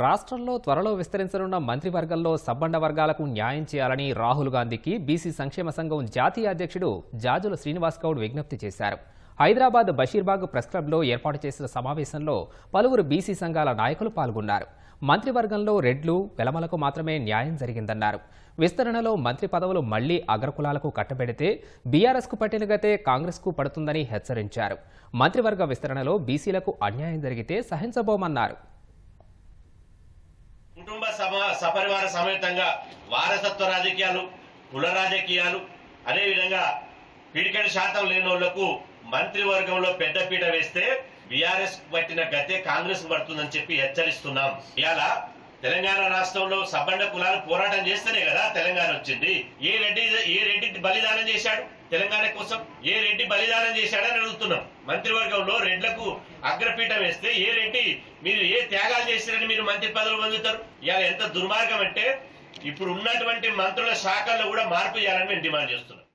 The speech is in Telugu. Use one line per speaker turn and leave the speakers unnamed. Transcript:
రాష్ట్రంలో త్వరలో విస్తరించనున్న మంత్రివర్గంలో సబ్బండ వర్గాలకు న్యాయం చేయాలని రాహుల్ గాంధీకి బీసీ సంక్షేమ సంఘం జాతీయ అధ్యక్షుడు జాజుల శ్రీనివాస్ గౌడ్ విజ్ఞప్తి చేశారు. హైదరాబాద్ బషీర్బాగ్ ప్రెస్ క్లబ్లో ఏర్పాటు చేసిన సమావేశంలో పలువురు బీసీ సంఘాల నాయకులు పాల్గొన్నారు. మంత్రివర్గంలో రెడ్లు వెలమలకు మాత్రమే న్యాయం జరిగిందన్నారు. విస్తరణలో మంత్రి పదవులు మళ్ళీ అగ్రకులాలకు కట్టబెడితే బీఆర్ఎస్కు పట్టిన గతే కాంగ్రెస్కు పడుతుందని హెచ్చరించారు. మంత్రివర్గ విస్తరణలో బీసీలకు అన్యాయం జరిగితే సహించబోమన్నారు.
సపరివార సమేతంగా వారసత్వ రాజకీయాలు కుల రాజకీయాలు అదేవిధంగా పిడికెడు శాతం లేని వాళ్ళకు మంత్రివర్గంలో పెద్దపీట వేస్తే బీఆర్ఎస్ పట్టిన గతే కాంగ్రెస్ పడుతుందని చెప్పి హెచ్చరిస్తున్నాం. ఇవాళ తెలంగాణ రాష్ట్రంలో సబ్బండ కులాలు పోరాటం చేస్తేనే కదా తెలంగాణ వచ్చింది. ఏ రెడ్డి ఏ రెడ్డి బలిదానం చేశాడు? తెలంగాణ కోసం ఏ రెడ్డి బలిదానం చేశాడని అడుగుతున్నాం. మంత్రివర్గంలో రెడ్లకు అగ్రపీఠం వేస్తే ఏ రెడ్డి మీరు ఏ త్యాగాలు చేశారని మీరు మంత్రి పదవులు పొందుతారు? ఇవాళ ఎంత దుర్మార్గం అంటే ఇప్పుడు ఉన్నటువంటి మంత్రుల శాఖల్లో కూడా మార్పు చేయాలని మేము డిమాండ్ చేస్తున్నాం.